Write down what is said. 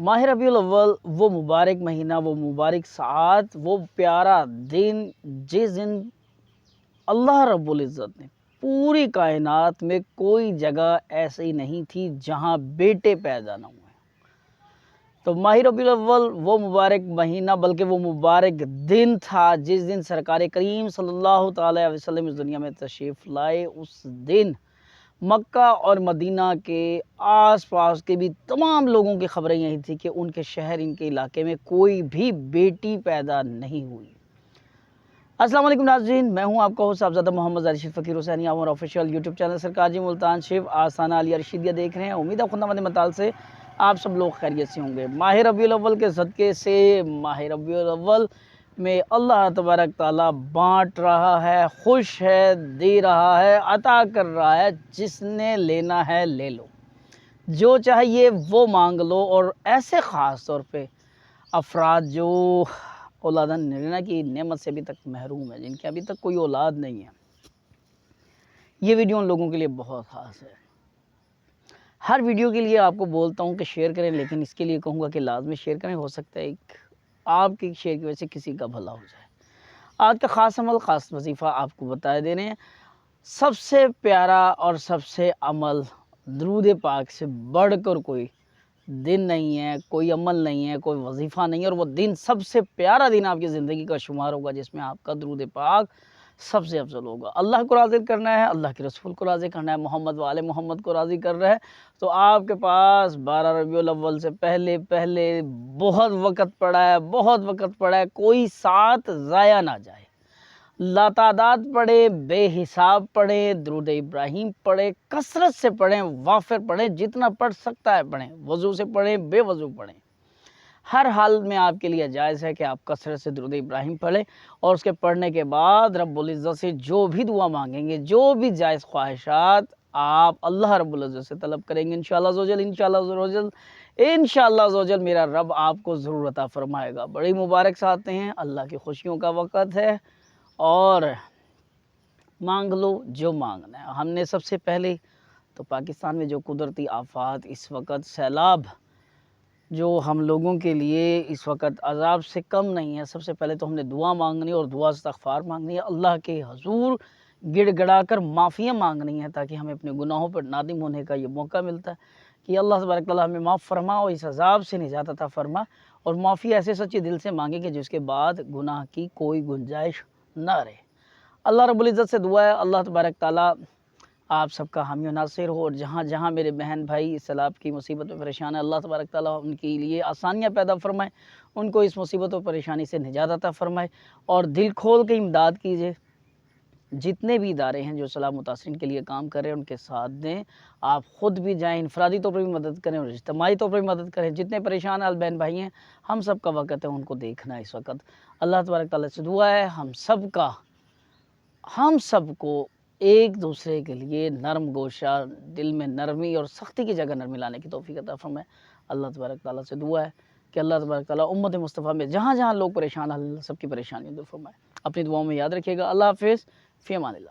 ماہ ربیع الاول، وہ مبارک مہینہ، وہ مبارک ساعت، وہ پیارا دن جس دن اللہ رب العزت نے پوری کائنات میں کوئی جگہ ایسی نہیں تھی جہاں بیٹے پیدا نہ ہوئے۔ تو ماہ ربیع الاول وہ مبارک مہینہ، بلکہ وہ مبارک دن تھا جس دن سرکار کریم صلی اللہ تعالی علیہ وسلم اس دنیا میں تشریف لائے۔ اس دن مکہ اور مدینہ کے آس پاس کے بھی تمام لوگوں کی خبریں یہی تھی کہ ان کے شہر، ان کے علاقے میں کوئی بھی بیٹی پیدا نہیں ہوئی۔ السلام علیکم ناظرین، میں ہوں آپ کا ہوسٹ صاحبزادہ محمد رشید فقیر حسینی اور official YouTube channel Sarkar ji Multan chef آسانہ Ali رشیدیہ دیکھ رہے ہیں۔ امید ہے خدا مند مطال سے آپ سب لوگ خیریت سے ہوں گے۔ ماہ ربیع الاول کے صدقے سے، ماہ ربیع الاول میں اللہ تبارک تعالیٰ بانٹ رہا ہے، خوش ہے، دے رہا ہے، عطا کر رہا ہے، جس نے لینا ہے لے لو۔ جو چاہیے وہ مانگ لو اور ایسے خاص طور پہ افراد جو اولادہ نرنا کی نعمت سے ابھی تک محروم ہے جن کی ابھی تک کوئی اولاد نہیں ہے۔ یہ ویڈیو ان لوگوں کے لیے بہت خاص ہے۔ ہر ویڈیو کے لیے آپ کو بولتا ہوں کہ شیئر کریں، لیکن اس کے لیے کہوں گا کہ لازمی شیئر کریں، ہو سکتا ہے ایک آپ کے شیئر کی وجہ سے کسی کا بھلا ہو جائے۔ آج کا خاص عمل، خاص وظیفہ آپ کو بتائے دے رہے ہیں۔ سب سے پیارا اور سب سے عمل درود پاک سے بڑھ کر کوئی دن نہیں ہے، کوئی عمل نہیں ہے، کوئی وظیفہ نہیں ہے، اور وہ دن سب سے پیارا دن آپ کی زندگی کا شمار ہوگا، جس میں آپ کا درود پاک سب سے افضل ہوگا۔ اللہ کو راضی کرنا ہے، اللہ کے رسول کو راضی کرنا ہے، محمد والے محمد کو راضی کر رہا ہے تو آپ کے پاس بارہ ربیع الاول سے پہلے پہلے بہت وقت پڑا ہے، بہت وقت پڑا ہے، کوئی ساتھ ضائع نہ جائے۔ لاتعداد پڑھیں بے حساب پڑھیں درود ابراہیم پڑھیں کثرت سے پڑھیں، وافر پڑھیں، جتنا پڑھ سکتا ہے پڑھیں۔ وضو سے پڑھیں، بے وضو پڑھیں۔ ہر حال میں آپ کے لیے جائز ہے کہ آپ کثرت سے درود ابراہیم پڑھیں اور اس کے پڑھنے کے بعد رب العزت سے جو بھی دعا مانگیں گے، جو بھی جائز خواہشات آپ اللہ رب العزت سے طلب کریں گے، انشاءاللہ زوجل انشاءاللہ زوجل انشاءاللہ زوجل میرا رب آپ کو ضرور عطا فرمائے گا۔ بڑی مبارک ساتھ ہیں، اللہ کی خوشیوں کا وقت ہے اور مانگ لو جو مانگنا ہے۔ ہم نے سب سے پہلے تو پاکستان میں جو قدرتی آفات اس وقت سیلاب جو ہم لوگوں کے لیے اس وقت عذاب سے کم نہیں ہے۔ سب سے پہلے تو ہم نے دعا مانگنی اور دعا استغفار مانگنی ہے۔ اللہ کے حضور گڑ گڑا کر معافیاں مانگنی ہیں تاکہ ہمیں اپنے گناہوں پر نادم ہونے کا یہ موقع ملتا ہے کہ اللہ تبارک تعالیٰ ہمیں معاف فرما اور اس عذاب سے نجات عطا فرما اور معافی ایسے سچے دل سے مانگے کہ جس کے بعد گناہ کی کوئی گنجائش نہ رہے۔ اللہ رب العزت سے دعا ہے۔ اللہ تبارک تعالیٰ آپ سب کا حامی و ناصر ہو اور جہاں جہاں میرے بہن بھائی اس سیلاب کی مصیبت میں پریشان ہے اللہ تبارک تعالیٰ ان کے لیے آسانیاں پیدا فرمائے، ان کو اس مصیبت و پریشانی سے نجات عطا فرمائے اور دل کھول کے امداد کیجیے۔ جتنے بھی ادارے ہیں جو سیلاب متاثرین کے لیے کام کر رہے ہیں، ان کے ساتھ دیں۔ آپ خود بھی جائیں، انفرادی طور پر بھی مدد کریں اور اجتماعی طور پر بھی مدد کریں۔ جتنے پریشان ہیں بہن بھائی ہیں، ہم سب کا وقت ہے ان کو دیکھنا اس وقت۔ اللہ تبارک تعالیٰ سے دعا ہے، ہم سب کا، ہم سب کو ایک دوسرے کے لیے نرم گوشہ، دل میں نرمی اور سختی کی جگہ نرمی لانے کی توفیق عطا فرمائے۔ اللہ تبارک تعالیٰ سے دعا ہے کہ اللہ تبارک تعالیٰ امت مصطفیٰ میں جہاں جہاں لوگ پریشان ہیں، اللہ سب کی پریشانیوں دور فرمائے۔ اپنی دعاؤں میں یاد رکھیے گا۔ اللہ حافظ، فی امان اللہ۔